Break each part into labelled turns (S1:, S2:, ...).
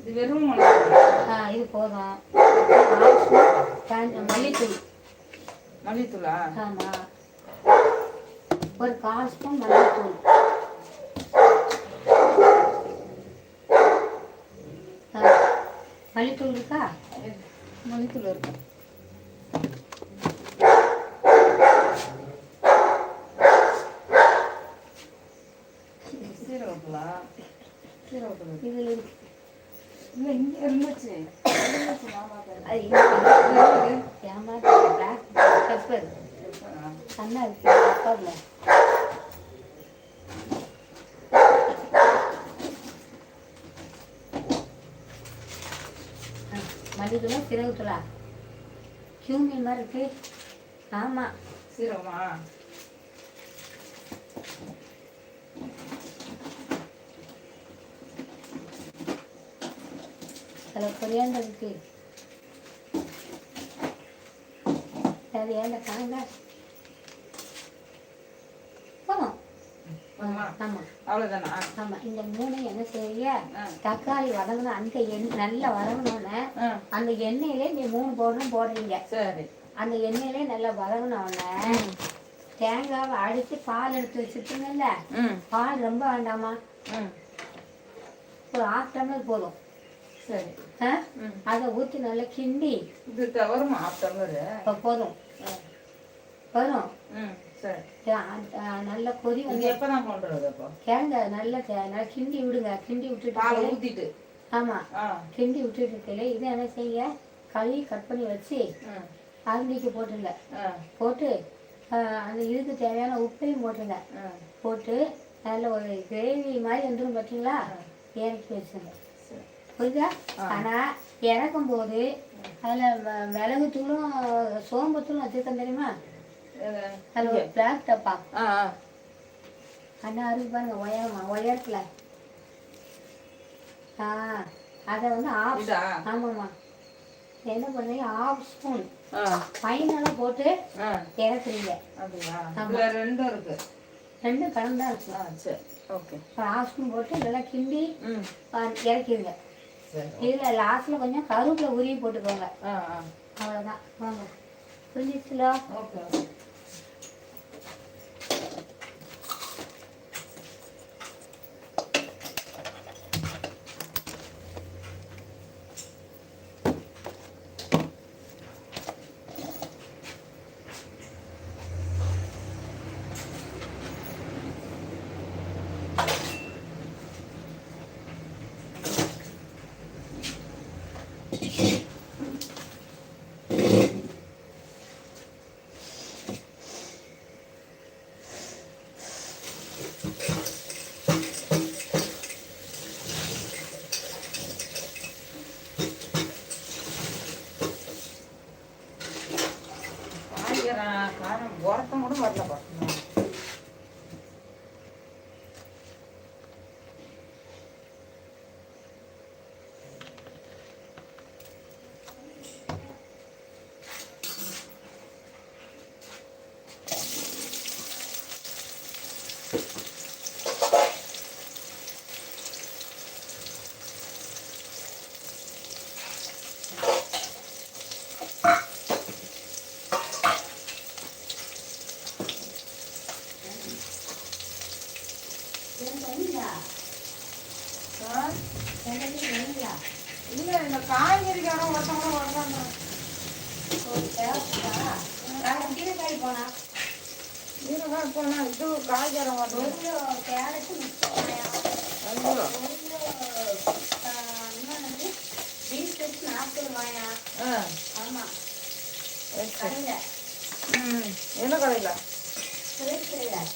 S1: இது வெறும்
S2: ஆ இது போதும். மல்லித்தூள்.
S1: மல்லித்தூளா?
S2: ஆமாம் ஒரு கால் ஸ்பூன் மல்லித்தூள். மல்லித்தூள் இருக்கா?
S1: மல்லித்தூள் இருக்கு. சீரகத்தூளா சீரகத்தூள்.
S2: இதில் இருக்கு.
S1: இல்ல இங்க இருந்துச்சு.
S2: ஏமாத்து பிளாக் பெப்பர்? சன்னா இருக்கு. பெப்பரில் மல்லித்தூளா சீரகத்தூளா கியூமின் மாதிரி இருக்கு. ஆமாம்
S1: சீரகமா?
S2: கொரியாண்டர் இருக்கு அது ஏண்ட காங்க இந்த மூணு என்ன செய்ய. தக்காளி வதங்கணும் அந்த எண்ணெய் நல்லா வதங்கினோடனே அந்த எண்ணெயிலே நீ மூணு பவுடரும் போடுறீங்க. அந்த எண்ணெயிலே நல்லா வதங்கினோடனே தேங்காவை அடித்து பால் எடுத்து வச்சுருக்கீங்கல்ல?
S1: ம்.
S2: பால் ரொம்ப வேண்டாமா? ஒரு ஆஃப் டம்ளர் போதும். ஊற்றி நல்லா கிண்டி.
S1: இது தவறுமா? ஆஃப் டம்ளரு
S2: இப்போ போதும். வரும்.
S1: ம் சரி.
S2: நல்லா கொதி
S1: இது
S2: வந்து
S1: எப்பதான் கொண்டுறது அப்போ?
S2: கிழங்க நல்லா நல்லா கிண்டி விடுங்க. கிண்டி
S1: பாலை
S2: விட்டுட்டு
S1: ஊத்திட்டு.
S2: ஆமாம்
S1: ஆ.
S2: கிண்டி விட்டுட்டு இருக்கையில இதை என்ன செய்ய கழுவி கட் பண்ணி வச்சு
S1: ம்
S2: போட்டுருங்க.
S1: ஆ.
S2: போட்டு ஆ, அந்த இதுக்கு தேவையான உப்பையும் போட்டுருங்க.
S1: ஆ.
S2: போட்டு நல்ல ஒரு கிரேவி மாதிரி வந்துடும் பார்த்தீங்களா இறக்கி வச்சுருங்க.
S1: சரி
S2: புரியுதா
S1: ஆ.
S2: ஆனால் இறக்கும் போது அதில் மிளகுத்தூளும் சோம்புத்தூளும் வச்சுருக்கேன் தெரியுமா? அதில் ஒரு பிளாக் டப்பா அண்ணா அருக்கு பாருங்க உயரமா உயரத்தில் ஆ அதை வந்து ஆஃப் ஆமாம்மா. என்ன பண்ணுறீங்க ஆஃப் ஸ்பூன் ஃபைனலாக போட்டு இறக்குறீங்க.
S1: அப்படியா? ரெண்டும் இருக்கு.
S2: ரெண்டும் கலந்து
S1: ஆ சரி. ஓகே.
S2: ஆஃப் ஸ்பூன் போட்டு நல்லா கிண்டி இறக்கிடுங்க இதில் லாஸ்ட்டில் கொஞ்சம் கருவேப்பிலை உருவி போட்டுக்கோங்க. அவ்வளோதான் வாங்க. புரிஞ்சிச்சுலோ
S1: ஓகே ஓகே காய்கறி காரம் உரத்தம் கூட வரலப்பா இல்ல இந்த காய்கறி காரம் உரத்தம் கூட வரலான்றேன்
S2: கீரைக்காய் போனா?
S1: ஈரக்காய் போனா இது காய்கறி
S2: ஒரு கிலோ கேரட்டு இன்னொன்னு பீஸ் நாற்பது ரூபாயா? ஆமாம். கடையில்.
S1: ம் என்ன கடையில்?
S2: கடையில்.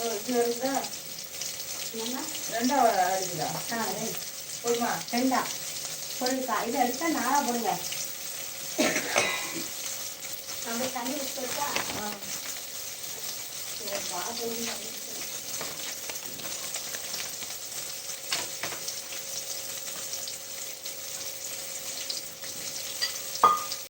S1: இருந்தா ரெண்டா அடிக்குதா
S2: ஆ ரெண்டு.
S1: போடுமா
S2: ரெண்டா. போடுங்கக்கா இதை நாளாக போடுங்க. நம்ம தண்ணி வச்சுட்டா
S1: ஆ.
S2: சரி பாப்போம்